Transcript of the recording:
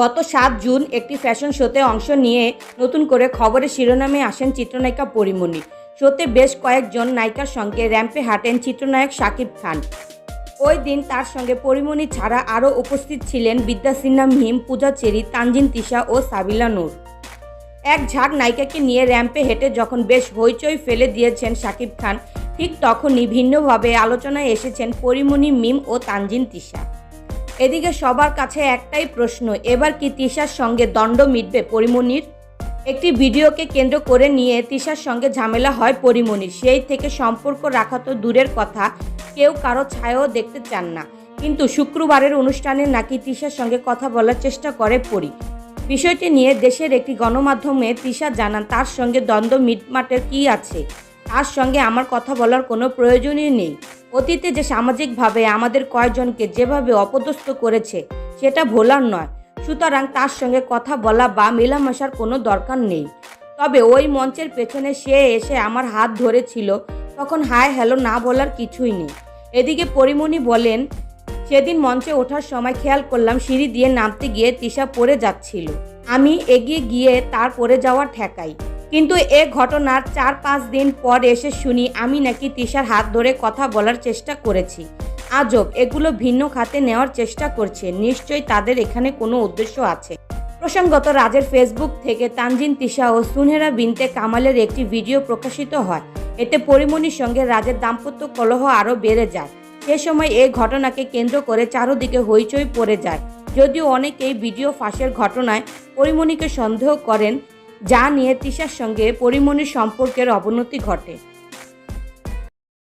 গত সাত জুন একটি ফ্যাশন শোতে অংশ নিয়ে নতুন করে খবরের শিরোনামে আসেন চিত্রনায়িকা পরিমণি। শোতে বেশ কয়েকজন নায়িকার সঙ্গে র্যাম্পে হাঁটেন চিত্রনায়ক শাকিব খান। ওই দিন তার সঙ্গে পরিমণি ছাড়া আরও উপস্থিত ছিলেন বিদ্যা সিনহা মিহিম পূজা চেরি, তানজিন তিশা ও সাবিলা নূর। এক ঝাঁক নায়িকাকে নিয়ে র্যাম্পে হেঁটে যখন বেশ হইচই ফেলে দিয়েছেন শাকিব খান, ঠিক তখনই ভিন্নভাবে আলোচনায় এসেছেন পরিমণি, মিম ও তানজিন তিশা। এদিকে সবার কাছে একটাই প্রশ্ন, এবার কি তিশার সঙ্গে দণ্ড মিটবে পরিমণির একটি ভিডিওকে কেন্দ্র করে নিয়ে তিশার সঙ্গে ঝামেলা হয় পরিমণির সেই থেকে সম্পর্ক রাখা তো দূরের কথা, কেউ কারও ছায়াও দেখতে চান না। কিন্তু শুক্রবারের অনুষ্ঠানে নাকি তিশার সঙ্গে কথা বলার চেষ্টা করে পরি। বিষয়টি নিয়ে দেশের একটি গণমাধ্যমে তিশা জানান, তার সঙ্গে দ্বন্দ্ব মিটমাটের কী আছে? তার সঙ্গে আমার কথা বলার কোনো প্রয়োজনই নেই। অতীতে যে সামাজিকভাবে আমাদের কয়েকজনকে যেভাবে অপদস্থ করেছে, সেটা ভোলার নয়। সুতরাং তার সঙ্গে কথা বলা বা মেলামেশার কোনো দরকার নেই। তবে ওই মঞ্চের পেছনে সে এসে আমার হাত ধরেছিল, তখন হায় হ্যালো না বলার কিছুই নেই। এদিকে পরিমণি বলেন, সেদিন মঞ্চে ওঠার সময় খেয়াল করলাম সিঁড়ি দিয়ে নামতে গিয়ে তিশা পড়ে যাচ্ছিল। আমি এগিয়ে গিয়ে তার পড়ে যাওয়া ঠেকাই। কিন্তু এ ঘটনার চার পাঁচ দিন পর এসে শুনি আমি নাকি তিশার হাত ধরে কথা বলার চেষ্টা করেছি। আজব, এগুলো ভিন্ন খাতে নেওয়ার চেষ্টা করছে। নিশ্চয়ই তাদের এখানে কোনো উদ্দেশ্য আছে। প্রসঙ্গত রাজের ফেসবুক থেকে তানজিন তিশা ও সুনহেরা বিনতে কামালের একটি ভিডিও প্রকাশিত হয়। এতে পরিমণির সঙ্গে রাজের দাম্পত্য কলহ আরও বেড়ে যায়। সে সময় এই ঘটনাকে কেন্দ্র করে চারোদিকে হইচই পড়ে যায়। যদিও অনেকেই ভিডিও ফাঁসের ঘটনায় পরিমণিকে সন্দেহ করেন যা নিয়ে তিশার সঙ্গে পরিমণির সম্পর্কের অবনতি ঘটে।